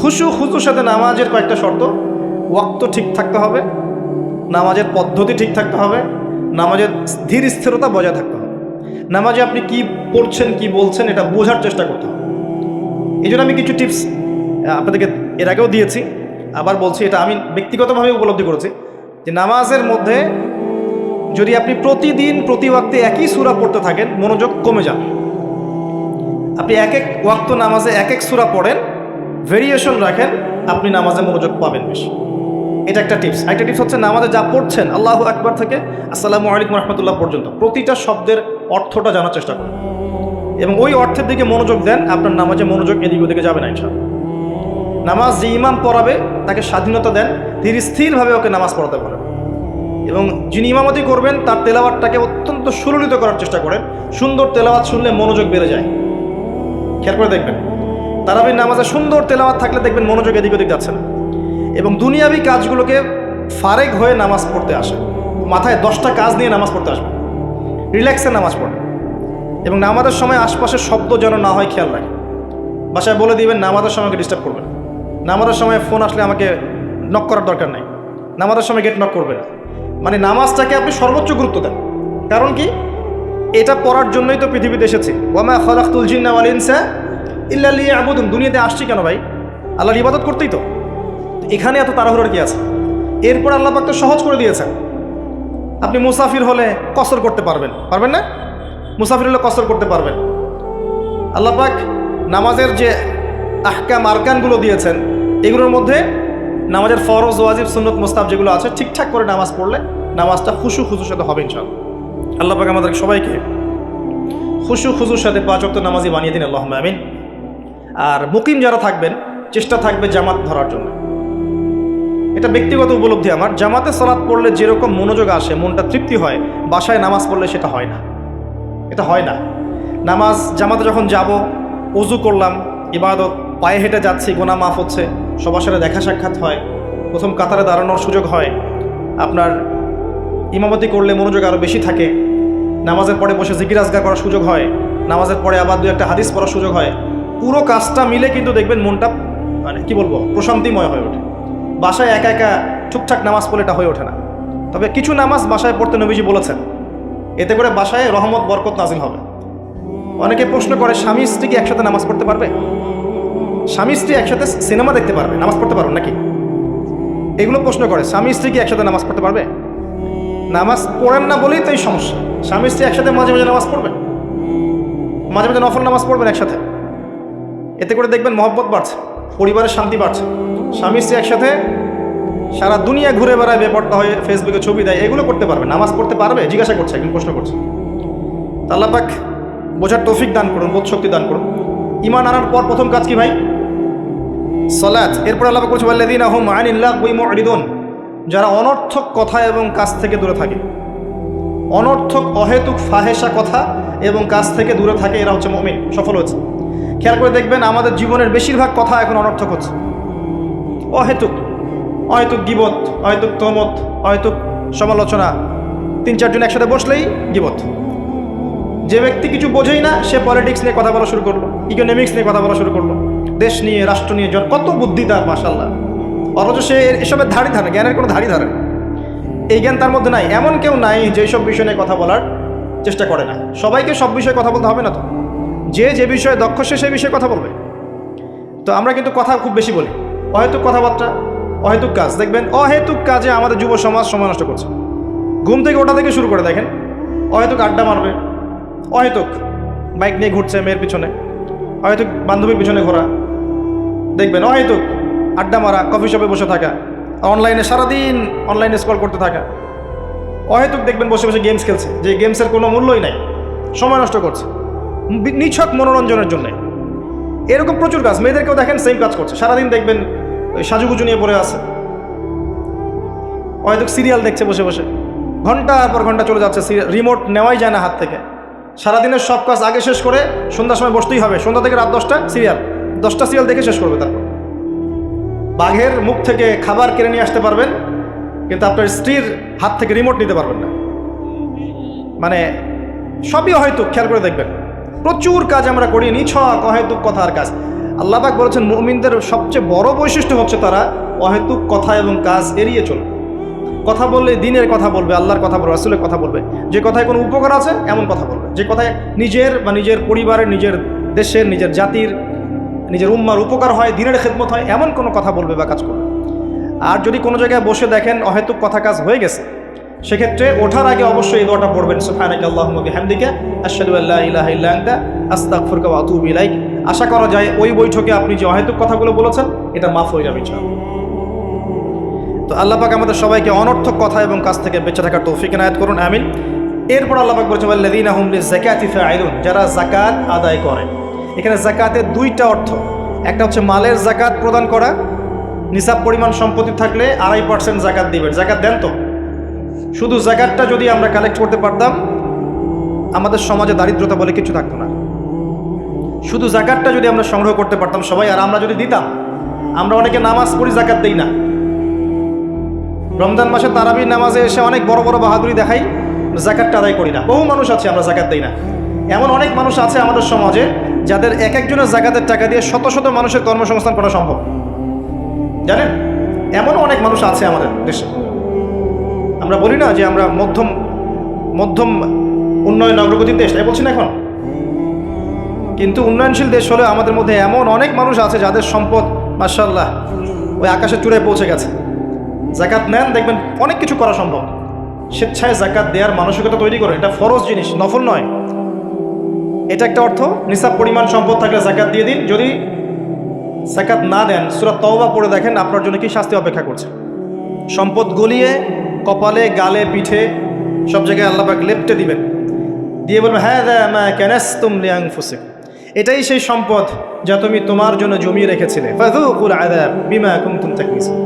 খুশু খুশুর সাথে নামাজের কয়েকটা শর্ত। ওয়াক্ত ঠিক থাকতে হবে, নামাজের পদ্ধতি ঠিক থাকতে হবে, নামাজের ধীর স্থিরতা বজায় থাকতে হবে। নামাজে আপনি কি পড়ছেন, কি বলছেন, এটা বোঝার চেষ্টা করতে হবে। এই জন্য আমি কিছু টিপস আপনাদেরকে এর আগেও দিয়েছি, আবার বলছি, এটা আমি ব্যক্তিগতভাবে উপলব্ধি করেছি, যে নামাজের মধ্যে যদি আপনি প্রতিদিন, প্রতি ওয়াক্তে একই সুরা পড়তে থাকেন, মনোযোগ কমে যাবে। আপনি এক এক ওয়াক্ত নামাজে এক এক সুরা পড়েন ভেরিয়েশন রাখেন, আপনি নামাজে মনোযোগ পাবেন বেশি। এটা একটা টিপস একটা টিপস হচ্ছে নামাজে যা পড়ছেন, আল্লাহ আকবার থেকে আসসালামু আলাইকুম রহমতুল্লাহ পর্যন্ত, প্রতিটা শব্দের অর্থটা জানার চেষ্টা করুন। এবং ওই অর্থের দিকে মনোযোগ দেন, আপনার নামাজে মনোযোগ এদিক ওদিকে যাবে না ইনশাল নামাজ যে ইমাম পড়াবে, তাকে স্বাধীনতা দেন, ধীর স্থিরভাবে ওকে নামাজ পড়াতে পারেন এবং যিনি ইমামতি করবেন, তার তেলাওয়াতটাকে অত্যন্ত সুললিত করার চেষ্টা করেন। সুন্দর তেলাওয়াত শুনলে মনোযোগ বেড়ে যায়। খেয়াল করে দেখবেন। তারাবির নামাজে সুন্দর তেলাওয়াত থাকলে দেখবেন মনোযোগ এদিক ওদিক যাচ্ছে না। এবং দুনিয়াবি কাজগুলোকে ফারেক হয়ে নামাজ পড়তে আসে। মাথায় দশটা কাজ নিয়ে নামাজ পড়তে আসবে। রিল্যাক্সে নামাজ পড়ে। এবং নামাজের সময় আশপাশের শব্দ যেন না হয় খেয়াল রাখে। বাসায় বলে দিবেন, নামাজের সময় আমাকে ডিস্টার্ব করবেন নামাজের সময় ফোন আসলে আমাকে নক করার দরকার নাই। নামাজের সময় গেট নক করবে না। মানে নামাজটাকে আপনি সর্বোচ্চ গুরুত্ব দেন। কারণ কি? এটা পড়ার জন্যই তো পৃথিবীতে এসেছি। ওয়ামা খলাকুল জিন্না ওয়াল ইনসা ইল্লা লিয়াবুদুন, দুনিয়াতে আসছি কেন ভাই? আল্লাহর ইবাদত করতেই তো। এখানে এত তাড়াহুড়োর কি আছে? এরপর আল্লাহ পাক তো সহজ করে দিয়েছেন। আপনি মুসাফির হলে কসর করতে পারবেন। পারবেন না? মুসাফির হলে কসর করতে পারবেন। আল্লাহ পাক নামাজের যে আহকাম, আরকানগুলো দিয়েছেন, এগুলোর মধ্যে নামাজের ফরজ, ওয়াজিব, সুন্নত মোস্তাব যেগুলো আছে, ঠিকঠাক করে নামাজ পড়লে নামাজটা খুশু খুশুর সাথে হবে ইনশাল আল্লাহ পাক আমাদের সবাইকে খুশু খুশুর সাথে পাঁচ অক্ত নামাজি বানিয়ে দিন আল্লাহ আমিন। আর মুকিম যারা থাকবেন, চেষ্টা থাকবে জামাত ধরার জন্য। এটা ব্যক্তিগত উপলব্ধি আমার। জামাতে সালাত পড়লে যেরকম মনোযোগ আসে, মনটা তৃপ্তি হয়, বাসায় নামাজ পড়লে সেটা হয় না। এটা হয় না। নামাজ, জামাতে যখন যাব, অজু করলাম, ইবাদত, পায়ে হেঁটে যাচ্ছি, গোনা মাফ হচ্ছে, সবার সাথে দেখা সাক্ষাৎ হয়, প্রথম কাতারে দাঁড়ানোর সুযোগ হয়, আপনার ইমামতি করলে মনোযোগ আরও বেশি থাকে, নামাজের পরে বসে জিকির আজগার করার সুযোগ হয়, নামাজের পরে আবার দু একটা হাদিস পড়ার সুযোগ হয় পুরো কাজটা মিলে কিন্তু দেখবেন মনটা মানে কি বলব, প্রশান্তিময় হয়ে ওঠে। বাসায় একা একা ঠিকঠাক নামাজ পড়লে এটা হয়ে ওঠে না। তবে কিছু নামাজ বাসায় পড়তে নবীজি বলেছেন, এতে করে বাসায় রহমত, বরকত নাজিল হবে। অনেকে প্রশ্ন করে, স্বামী স্ত্রী কি একসাথে নামাজ পড়তে পারবে? স্বামী স্ত্রী একসাথে সিনেমা দেখতে পারবে, নামাজ পড়তে পারবে নাকি? এগুলো প্রশ্ন করে, স্বামী স্ত্রী কি একসাথে নামাজ পড়তে পারবে? নামাজ পড়েন না বলেই তো এই সমস্যা। স্বামী স্ত্রী একসাথে মাঝে মাঝে নামাজ পড়বে মাঝে মাঝে নফল নামাজ পড়বেন একসাথে? এতে করে দেখবেন মহব্বত বাড়ছে, পরিবারের শান্তি বাড়ছে। স্বামী স্ত্রী একসাথে সারা দুনিয়া ঘুরে বেড়ায় বেপরটা হয়ে ফেসবুকে ছবি দেয়, এগুলো করতে পারবে নামাজ পড়তে পারবে, জিজ্ঞাসা করছে একদিন প্রশ্ন করছে। তা আল্লাহ পাক বোঝার তৌফিক দান করুন, বোধ শক্তি দান করুন। ইমান আনার পর প্রথম কাজ কি ভাই? সলাৎ এরপর আল্লাহ বলছে আল্লাদিন আহম আনিল্লাহ মরিদুন। যারা অনর্থক কথা এবং কাজ থেকে দূরে থাকে। অনর্থক, অহেতুক ফাহেসা কথা এবং কাজ থেকে দূরে থাকে, এরা হচ্ছে মমিন, সফল হয়েছে। খেয়াল করে দেখবেন আমাদের জীবনের বেশিরভাগ কথা এখন অনর্থক হচ্ছে। অহেতুক। অহেতুক গিবত, অহেতুক তহমত, অহেতুক সমালোচনা। তিন, চারজন একসাথে বসলেই গিবত। যে ব্যক্তি কিছু বোঝেই না, সে পলিটিক্স নিয়ে কথা বলা শুরু করল ইকোনমিক্স নিয়ে কথা বলা শুরু করল, দেশ নিয়ে, রাষ্ট্র নিয়ে, জন কত বুদ্ধি তার মাসাল্লাহ অথচ সে এসবের ধারই ধারে, জ্ঞানের কোনো ধারই ধারে এই জ্ঞান তার মধ্যে নাই। এমন কেউ নাই যে সব বিষয় নিয়ে কথা বলার চেষ্টা করে না। সবাইকে সব বিষয়ে কথা বলতে হবে না তো? যে যে বিষয়ে দক্ষ, সে সেই বিষয়ে কথা বলবে। তো আমরা কিন্তু কথা খুব বেশি বলি। অহেতুক কথাবার্তা, অহেতুক কাজ। দেখবেন, অহেতুক কাজে আমাদের যুব সমাজ সময় নষ্ট করছে। ঘুম থেকে ওটা থেকে শুরু করে, দেখেন। অহেতুক আড্ডা মারবে। অহেতুক বাইক নিয়ে ঘুরছে মেয়ের পিছনে। অহেতুক বান্ধবীর পিছনে ঘোরা। দেখবেন, অহেতুক আড্ডা মারা, কফি শপে বসে থাকা, অনলাইনে সারাদিন অনলাইনে স্কল করতে থাকা। অহেতুক দেখবেন বসে বসে গেমস খেলছে। যে গেমসের কোনো মূল্যই নাই। সময় নষ্ট করছে। নিছক মনোরঞ্জনের জন্য। এরকম প্রচুর কাজ মেয়েদেরকেও দেখেন সেম কাজ করছে। সারাদিন দেখবেন ওই সাজুগুজু নিয়ে পড়ে আছে। হয়তো সিরিয়াল দেখছে বসে বসে। ঘণ্টার পর ঘণ্টা চলে যাচ্ছে রিমোট নেওয়াই যায় না হাত থেকে। সারাদিনের সব কাজ আগে শেষ করে সন্ধ্যার সময় বসতেই হবে। সন্ধ্যা থেকে রাত দশটা সিরিয়াল দশটা সিরিয়াল দেখে শেষ করবে তারপর। বাঘের মুখ থেকে খাবার কেড়ে নিয়ে আসতে পারবেন, কিন্তু আপনার স্ত্রীর হাত থেকে রিমোট নিতে পারবেন না। মানে সবই হয়তো খেয়াল করে দেখবেন। প্রচুর কাজ আমরা করি, নিছক অহেতুক কথার কাজ। আল্লাহবাক বলেছেন, মুমিনদের সবচেয়ে বড় বৈশিষ্ট্য হচ্ছে তারা অহেতুক কথা এবং কাজ এড়িয়ে চলবে। কথা বললে দিনের কথা বলবে, আল্লাহর কথা বলবে, রাসুলের কথা বলবে। যে কথায় কোনো উপকার আছে, এমন কথা বলবে। যে কথায় নিজের বা নিজের পরিবারের, নিজের দেশের, নিজের জাতির, নিজের উম্মার উপকার হয়, দিনের খেদমত হয়, এমন কোনো কথা বলবে বা কাজ করবে আর যদি কোনো জায়গায় বসে দেখেন অহেতুক কথা কাজ হয়ে গেছে সেক্ষেত্রে ওঠার আগে অবশ্যই এই দোয়াটা পড়বেন সুবহানাকা আল্লাহুম্মা বিহামদিকা, আশহাদু আল্লা ইলাহা ইল্লা আনতা, আস্তাগফিরুকা ওয়া আতুবু ইলাইক। আশা করা যায় ওই বৈঠকে আপনি যে অহেতুক কথাগুলো বলেছেন, এটা মাফ হয়ে যাবে তো আল্লাহ পাক আমাদের সবাইকে অনর্থক কথা এবং কাজ থেকে বেঁচে থাকার তৌফিক এনায়েত করুন, আমিন। এরপর আল্লাহ পাক বলছেন আল্লাযীনা হুম লিযাকাতি ফাঈলুন, যারা জাকাত আদায় করে। এখানে যাকাতের দুইটা অর্থ। একটা হচ্ছে মালের যাকাত প্রদান করা, নিসাব পরিমাণ সম্পত্তি থাকলে আড়াই পার্সেন্ট জাকাত দিবেন। জাকাত দেন তো? শুধু জাকাতটা যদি আমরা কালেক্ট করতে পারতাম, আমাদের সমাজে দারিদ্রতা বলে কিছু থাকতো না। শুধু জাকাতটা যদি আমরা সংগ্রহ করতে পারতাম সবাই, আর আমরা যদি দিতাম, আমরা অনেকে নামাজ পড়ি, জাকাত দেই না। রমজান মাসে তারাবির নামাজে এসে অনেক বড় বড় বাহাদুরি দেখাই, জাকাতটা আদায় করি না। বহু মানুষ আছে, আমরা জাকাত দেই না। এমন অনেক মানুষ আছে আমাদের সমাজে, যাদের এক একজনের জাকাতের টাকা দিয়ে শত শত মানুষের কর্মসংস্থান করা সম্ভব। জানেন? এমনও অনেক মানুষ আছে আমাদের দেশে। আমরা বলি না যে আমরা মধ্যম মধ্যম উন্নয়ন অগ্রগতির দেশ, তাই বলছি না এখন? কিন্তু উন্নয়নশীল দেশ হলে আমাদের মধ্যে এমন অনেক মানুষ আছে যাদের সম্পদ মার্শাল্লাহ ওই আকাশের চূড়ায় পৌঁছে গেছে। জাকাত নেন, দেখবেন অনেক কিছু করা সম্ভব। স্বেচ্ছায় জাকাত দেওয়ার মানসিকতা তৈরি করে, এটা ফরজ জিনিস, নফল নয়। এটা একটা অর্থ, নিসাব পরিমাণ সম্পদ থাকলে জাকাত দিয়ে দিন, যদি জাকাত না দেন সুরাত তওবা পড়ে দেখেন আপনার জন্য কি শাস্তি অপেক্ষা করছে। সম্পদ গলিয়ে কপালে, গালে, পিঠে সব জায়গায় আল্লাহবাক লেপটে দিবেন। দিয়ে বলবেন হ্যাঁ দা মা তুম লিয়াং ফুসে এটাই সেই সম্পদ যা তুমি তোমার জন্য জমিয়ে রেখেছিলে। তাকনিসুন।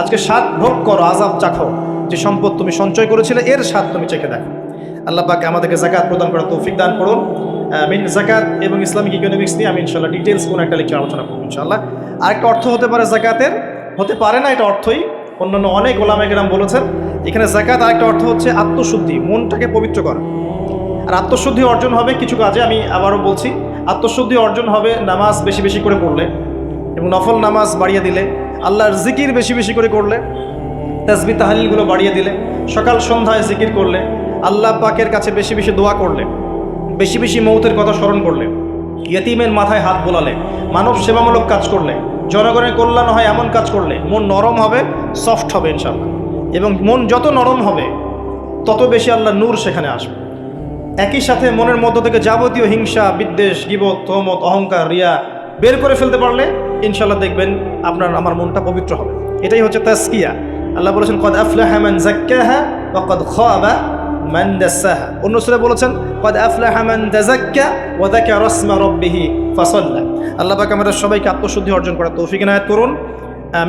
আজকে স্বাদ ভোগ করো, আযাব চাখো যে সম্পদ তুমি সঞ্চয় করেছিলে, এর স্বাদ তুমি চেখে দেখো। আল্লাহ পাক আমাদেরকে জাকাত প্রদান করার তৌফিক দান করুন। মিন জাকাত এবং ইসলামিক ইকোনমিক্স নিয়ে আমি ইনশাল্লাহ ডিটেলস কোনো একটা লেকচার আলোচনা করব ইনশাল্লাহ আরেকটা অর্থ হতে পারে জাকাতের হতে পারে না, এটা অর্থই। অন্যান্য অনেক গোলামে গ্রাম বলেছেন এখানে জাকাত আরেকটা অর্থ হচ্ছে আত্মশুদ্ধি, মনটাকে পবিত্র করা। আর আত্মশুদ্ধি অর্জন হবে কিছু কাজে, আমি আবারও বলছি, আত্মশুদ্ধি অর্জন হবে নামাজ বেশি বেশি করে পড়লে এবং নফল নামাজ বাড়িয়ে দিলে, আল্লাহর জিকির বেশি বেশি করে করলে তাজবি তাহালিলগুলো বাড়িয়ে দিলে, সকাল, সন্ধ্যায় জিকির করলে, আল্লাহ পাকের কাছে বেশি বেশি দোয়া করলে, বেশি বেশি মৌতের কথা স্মরণ করলে, ইয়তিমের মাথায় হাত বোলালে, মানব সেবামূলক কাজ করলে, জনগণের কল্যাণ হয় এমন কাজ করলে, মন নরম হবে সফট হবে ইনশাল্লাহ এবং মন যত নরম হবে, তত বেশি আল্লাহ নূর সেখানে আসবে। একই সাথে মনের মধ্য থেকে যাবতীয় হিংসা, বিদ্বেষ, গিবত, তহমত, অহংকার, রিয়া বের করে ফেলতে পারলে ইনশাল্লাহ দেখবেন আপনার, আমার মনটা পবিত্র হবে। এটাই হচ্ছে তাস্কিয়া আল্লাহ বলেছেন, কদ আফলাহা কদ অন্য সূরা বলেছেন, কদ আফলাহা আল্লাহ পাক আমাদের সবাইকে আত্মশুদ্ধি অর্জন করার তৌফিক এনায়েত করুন। আমি